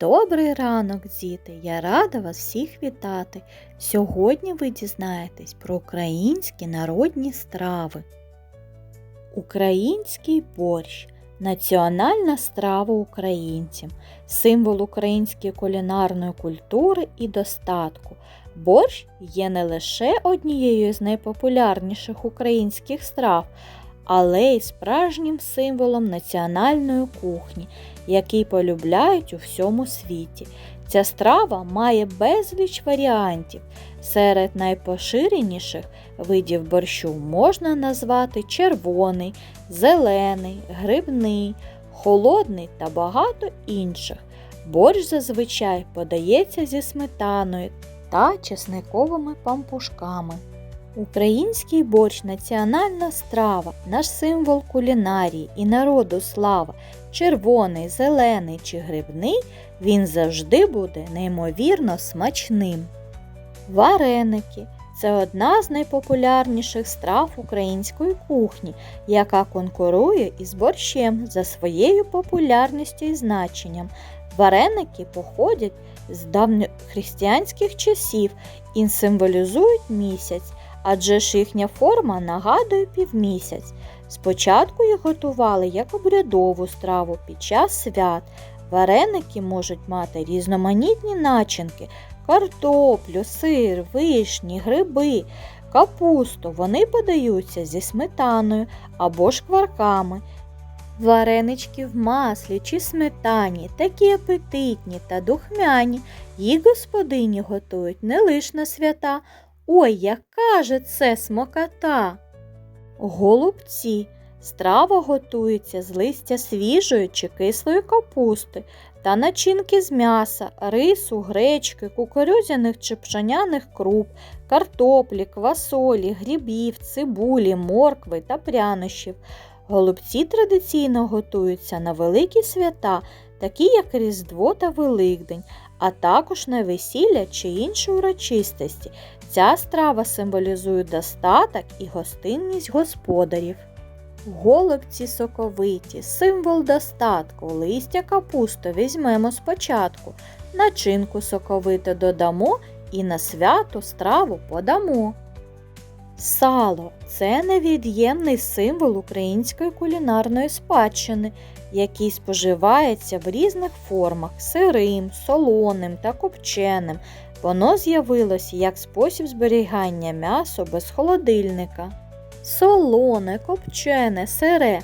Добрий ранок, діти! Я рада вас всіх вітати. Сьогодні ви дізнаєтесь про українські народні страви. Український борщ національна страва українців, символ української кулінарної культури і достатку. Борщ є не лише однією з найпопулярніших українських страв, але й справжнім символом національної кухні, який полюбляють у всьому світі. Ця страва має безліч варіантів. Серед найпоширеніших видів борщу можна назвати червоний, зелений, грибний, холодний та багато інших. Борщ зазвичай подається зі сметаною та чесниковими пампушками. Український борщ національна страва, наш символ кулінарії і народу слава. Червоний, зелений чи грибний, він завжди буде неймовірно смачним. Вареники це одна з найпопулярніших страв української кухні, яка конкурує із борщем за своєю популярністю і значенням. Вареники походять з давньохристиянських часів і символізують місяць, адже ж їхня форма нагадує півмісяць. Спочатку їх готували як обрядову страву під час свят. Вареники можуть мати різноманітні начинки, картоплю, сир, вишні, гриби, капусту. Вони подаються зі сметаною або шкварками. Варенички в маслі чи сметані, такі апетитні та духмяні, їх господині готують не лише на свята. Ой, яка же це смокота! Голубці. Страва готується з листя свіжої чи кислої капусти та начинки з м'яса, рису, гречки, кукурудзяних чи пшеняних круп, картоплі, квасолі, грибів, цибулі, моркви та прянощів. Голубці традиційно готуються на великі свята, такі як Різдво та Великдень, а також на весілля чи інші урочистості. Ця страва символізує достаток і гостинність господарів. Голубці соковиті, символ достатку, листя капусту візьмемо спочатку, начинку соковиту додамо і на свято страву подамо. Сало це невід'ємний символ української кулінарної спадщини, який споживається в різних формах сирим, солоним та копченим. Воно з'явилося як спосіб зберігання м'яса без холодильника. Солоне, копчене, сире.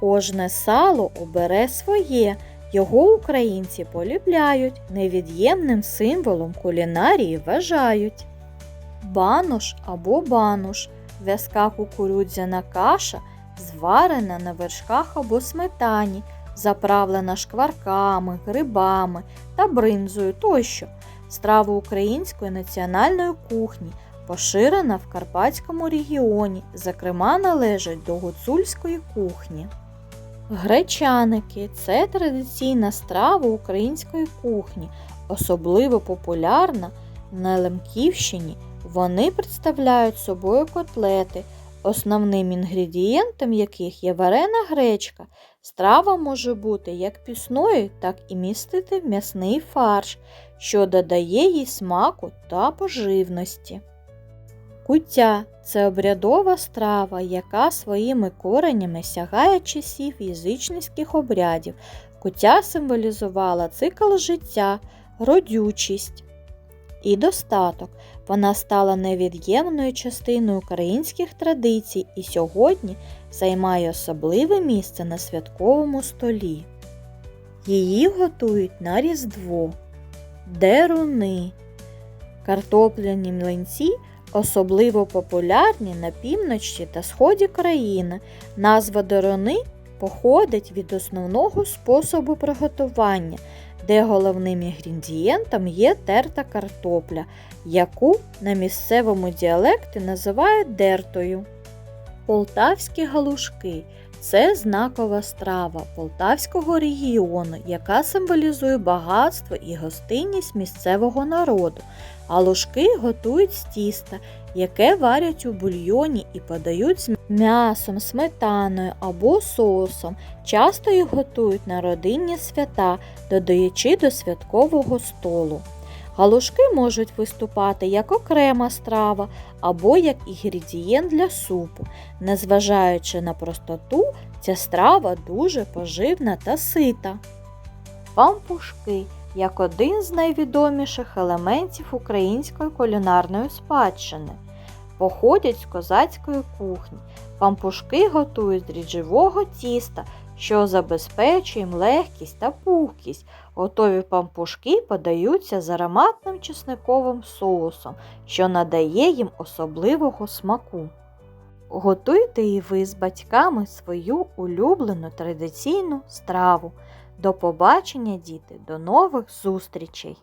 Кожне сало обере своє. Його українці полюбляють, невід'ємним символом кулінарії вважають. Банош або бануш в'язка кукурудзяна каша, зварена на вершках або сметані, заправлена шкварками, грибами та бринзою тощо. Страва української національної кухні, поширена в Карпатському регіоні, зокрема належить до гуцульської кухні. Гречаники це традиційна страва української кухні, особливо популярна на Лемківщині. Вони представляють собою котлети, основним інгредієнтом яких є варена гречка. Страва може бути як пісною, так і містити м'ясний фарш, що додає їй смаку та поживності. Куття це обрядова страва, яка своїми коренями сягає часів язичницьких обрядів. Куття символізувала цикл життя, родючість і достаток. Вона стала невід'ємною частиною українських традицій і сьогодні займає особливе місце на святковому столі. Її готують на Різдво, деруни, картопляні млинці особливо популярні на півночі та сході країни. Назва деруни походить від основного способу приготування, де головним інгредієнтом є терта картопля, яку на місцевому діалекті називають дертою. Полтавські галушки це знакова страва Полтавського регіону, яка символізує багатство і гостинність місцевого народу. Галушки готують з тіста, яке варять у бульйоні і подають з м'ясом, сметаною або соусом. Часто їх готують на родинні свята, додаючи до святкового столу. Галушки можуть виступати як окрема страва або як інгредієнт для супу. Незважаючи на простоту, ця страва дуже поживна та сита. Пампушки як один з найвідоміших елементів української кулінарної спадщини. Походять з козацької кухні. Пампушки готують з дріжджового тіста, що забезпечує їм легкість та пухкість. Готові пампушки подаються з ароматним чесниковим соусом, що надає їм особливого смаку. Готуйте і ви з батьками свою улюблену традиційну страву. До побачення, діти, до нових зустрічей!